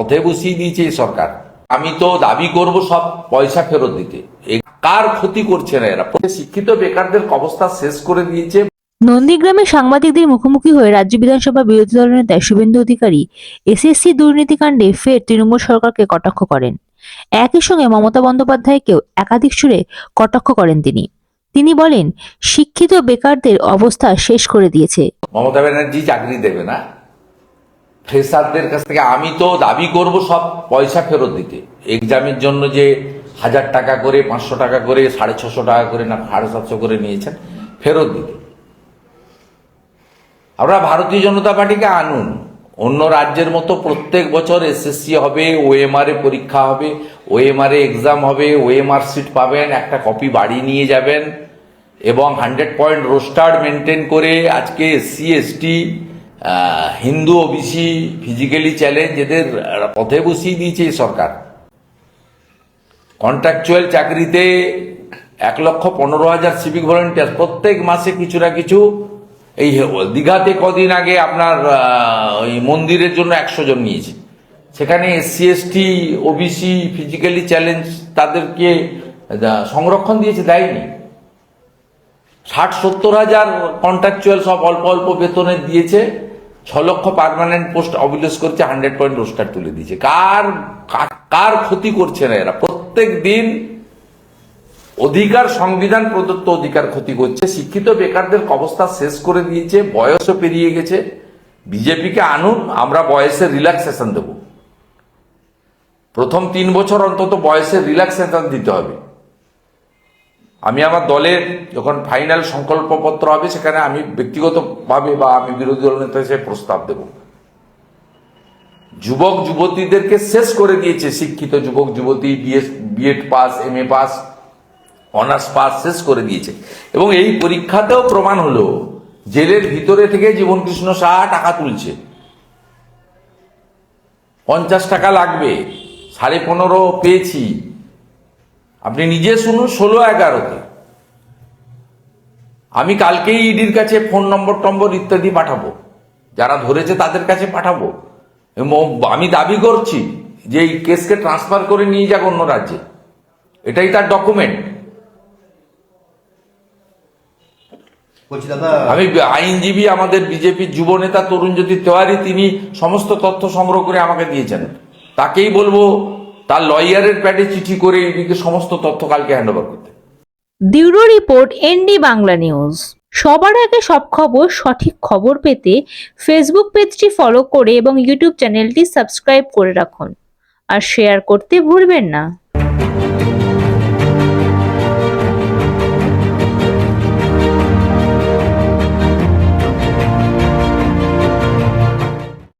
পথে বসিয়ে দিয়েছে এই সরকার। আমি তো দাবি করব সব পয়সা ফেরত দিতে। কার ক্ষতি করছে না এরা? শিক্ষিত বেকারদের অবস্থা শেষ করে দিয়েছে। নন্দীগ্রামে সাংবাদিকদের মুখোমুখি হয়ে রাজ্য বিধানসভা বিরোধী দলনেতা শুভেন্দু অধিকারী এসএসসি দুর্নীতিকাণ্ডে ফের তৃণমূল সরকারকে কটাক্ষ করেন। একই সঙ্গে মমতা বন্দ্যোপাধ্যায়কেও একাধিক সুরে কটাক্ষ করেন তিনি। তিনি বলেন শিক্ষিত বেকারদের অবস্থা শেষ করে দিয়েছে। মমতা ব্যানার্জি চাকরি দেবে না। ফ্রেশারদের কাছ থেকে আমি তো দাবি করব সব পয়সা ফেরত দিতে। এক্সামের জন্য যে হাজার টাকা করে, পাঁচশো টাকা করে, সাড়ে ছশো টাকা করে না, সাড়ে সাতশো করে নিয়েছেন, ফেরত দিতে। আমরা ভারতীয় জনতা পার্টিকে আনুন। অন্য রাজ্যের মতো প্রত্যেক বছর এসএসসি হবে ওএমআর পরীক্ষা হবে ওএমআর এক্সাম হবে ওএমআর সিট পাবেন, একটা কপি বাড়ি নিয়ে যাবেন এবং হান্ড্রেড পয়েন্ট রোস্টার মেনটেন করে আজকে SC ST Hindu OBC physically challenge এদের পথে বসিয়ে দিয়েছে সরকার। কন্ট্রাকচুয়াল চাকরিতে এক লক্ষ পনেরো হাজার সিভিক ভলেন্টিয়ার প্রত্যেক মাসে কিছু না কিছু এই দীঘাতে কদিন আগে আপনার ওই মন্দিরের জন্য একশো জন নিয়েছে। সেখানে SC, ST, OBC physically challenge তাদেরকে সংরক্ষণ দিয়েছে, দেয়নি। ষাট, সত্তর হাজার কন্ট্রাকচুয়াল সব অল্প অল্প বেতনে দিয়েছে। ছ লক্ষ পার্মানেন্ট পোস্ট অবিলেস করছে হান্ড্রেড পয়েন্ট রোস্টার তুলে দিয়েছে। কার কার ক্ষতি করছে না এরা? প্রত্যেক দিন অধিকার, সংবিধান, প্রদত্ত অধিকার ক্ষতি করছে। শিক্ষিত বেকারদের অবস্থা শেষ করে দিয়েছে, বয়সও পেরিয়ে গেছে। বিজেপিকে আনুন, আমরা বয়সের রিল্যাক্সেশন দেব। প্রথম তিন বছর অন্তত বয়সের রিল্যাক্সেশন দিতে হবে। আমি আমার দলের যখন ফাইনাল সংকল্পপত্র হবে, সেখানে আমি ব্যক্তিগতভাবে বা আমি বিরোধী দল নেতা হিসেবে প্রস্তাব দেব। যুবক যুবতীদেরকে শেষ করে দিয়েছে শিক্ষিত যুবক যুবতী BS BEd pass M A pass honours pass শেষ করে দিয়েছে। এবং এই পরীক্ষাতেও প্রমাণ হলো, জেলের ভিতরে থেকে জীবন কৃষ্ণ সাহা টাকা তুলছে। পঞ্চাশ টাকা লাগবে, সাড়ে পনেরো পেয়েছি। আপনি নিজে শুনুন ষোলো এগারোতে। আমি কালকেই ইডির কাছে ফোন নম্বর টম্বর ইত্যাদি পাঠাবো। যারা ধরেছে তাদের কাছে পাঠাবো। আমি দাবি করছি যে এই কেসকে ট্রান্সফার করে নিয়ে যাক অন্য রাজ্যে। এটাই তার ডকুমেন্ট আমি আইনজীবী আমাদের বিজেপির যুব নেতা তরুণজ্যোতি তেওয়ারি তিনি সমস্ত তথ্য সংগ্রহ করে আমাকে দিয়েছেন। তাকেই বলব তার লয়ারের প্যাডে চিঠি করে এদিকে সমস্ত তথ্য কালকে হ্যান্ড ওভার করতে। Bureau report, ND Bangla news. সবার আগে সব খবর, সঠিক খবর পেতে ফেসবুক পেজটি ফলো করে এবং ইউটিউব চ্যানেলটি সাবস্ক্রাইব করে রাখুন। আর শেয়ার করতে ভুলবেন না।